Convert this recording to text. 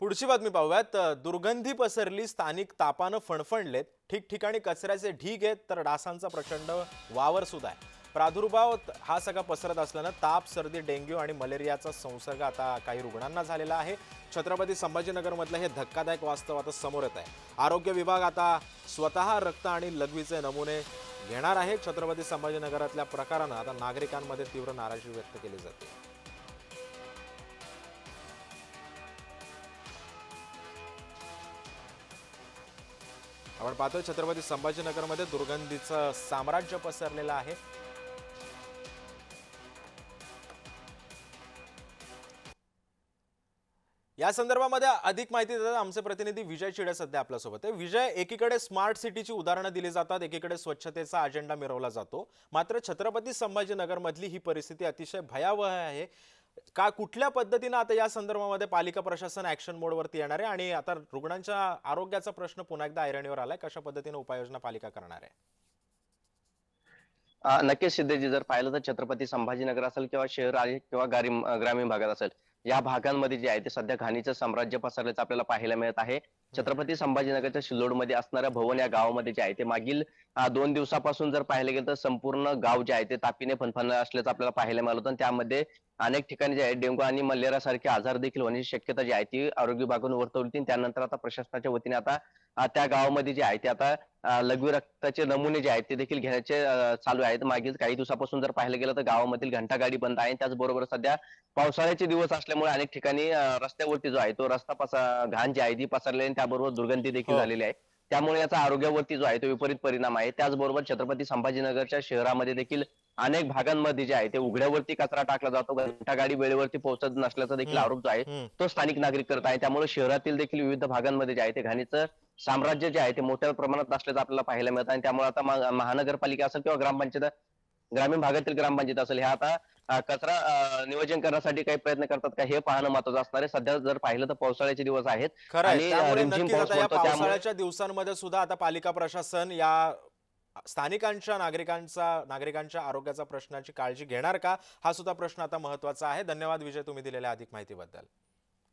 पुढची बातमी पाहूयात. दुर्गंधी पसरली स्थानिक तापानं फणफणलेत. ठिकठिकाणी कचऱ्याचे ढीग आहेत तर डासांचा प्रचंड वावर सुद्धा आहे. प्रादुर्भाव हा सगळा पसरत असल्यानं ताप सर्दी डेंग्यू आणि मलेरियाचा संसर्ग आता काही रुग्णांना झालेला आहे. छत्रपती संभाजीनगरमधलं हे धक्कादायक वास्तव आता समोर येत आहे. आरोग्य विभाग आता स्वतः रक्त आणि लघवीचे नमुने घेणार आहे. छत्रपती संभाजीनगरातल्या प्रकारानं आता नागरिकांमध्ये तीव्र नाराजी व्यक्त केली जाते. आपण पाहतोय छत्रपती संभाजीनगरमध्ये दुर्गंधीचं साम्राज्य पसरलेलं आहे. या संदर्भामध्ये अधिक माहिती देतात आमचे प्रतिनिधी विजय चिडे सध्या आपल्यासोबत आहे. विजय एकीकडे स्मार्ट सिटीची उदाहरणं दिली जातात एकीकडे स्वच्छतेचा अजेंडा मिरवला जातो. मात्र छत्रपती संभाजीनगरमधली ही परिस्थिती अतिशय भयावह आहे. का कुठल्या पद्धतीनं आता या संदर्भामध्ये पालिका प्रशासन ऍक्शन मोडवरती येणार आहे? आणि आता रुग्णांच्या आरोग्याचा प्रश्न पुन्हा एकदा ऐरणीवर आलाय. कशा पद्धतीने उपाययोजना पालिका करणार आहे? नक्कीच सिद्धेजी जर पाहिलं तर छत्रपती संभाजीनगर असेल किंवा शहर आहे किंवा ग्रामीण भागात असेल या भागांमध्ये जे आहे ते सध्या घाणीचं साम्राज्य पसरल्याचं आपल्याला पाहायला मिळत आहे. छत्रपती संभाजीनगरच्या सिल्लोडमध्ये असणाऱ्या भवन या गावामध्ये जे आहे ते मागील दोन दिवसापासून जर पाहिलं गेलं तर संपूर्ण गाव जे आहे ते तापीने फनफनलं असल्याचं आपल्याला पाहायला मिळालं होतं. त्यामध्ये अनेक ठिकाणी जे आहे डेंगू आणि मलेरिया सारखे आजार देखील होण्याची शक्यता जी आहे ती आरोग्य विभागाने वर्तवली त्यानंतर आता प्रशासनाच्या वतीने आता त्या गावामध्ये जे आहे ते आता लघवी रक्ताचे नमुने जे आहेत ते देखील घेण्याचे चालू आहेत मागील काही दिवसापासून जर पाहिलं गेलं तर गावामधील घंटागाडी बंद आहे त्याचबरोबर सध्या पावसाळ्याचे दिवस असल्यामुळे अनेक ठिकाणी रस्त्यावरती जो आहे तो रस्ता पसा घाण जी आहे ती पसरली आहे आणि त्याबरोबर दुर्गंधी देखील हो. झालेली आहे त्यामुळे याचा आरोग्यावरती जो आहे तो विपरीत परिणाम आहे त्याचबरोबर छत्रपती संभाजीनगरच्या शहरामध्ये देखील अनेक भागांमध्ये जे आहे ते उघड्यावरती कचरा टाकला जातो घंटागाडी वेळेवरती पोहोचत नसल्याचा देखील. आरोप जो आहे. तो स्थानिक नागरिक करत आहे त्यामुळे शहरातील देखील विविध भागांमध्ये जे आहे ते घाणीचं साम्राज्य जे आहे ते मोठ्या प्रमाणात असल्याचं आपल्याला पाहायला मिळत आणि त्यामुळे आता महानगरपालिका असेल किंवा ग्रामपंचायत ग्रामीण भागातील ग्रामपंचायत असेल ह्या आता कचरा नियोजन करण्यासाठी काही प्रयत्न करतात का हे पाहणं महत्वाचं असणार आहे. सध्या जर पाहिलं तर पावसाळ्याचे दिवस आहेत पावसाळ्याच्या दिवसांमध्ये सुद्धा आता पालिका प्रशासन या स्थानिकांच्या नागरिकांचा नागरिकांच्या आरोग्याचा प्रश्नाची काळजी घेणार का? हा सुद्धा प्रश्न आता महत्त्वाचा आहे. धन्यवाद विजय तुम्ही दिलेल्या अधिक माहितीबद्दल.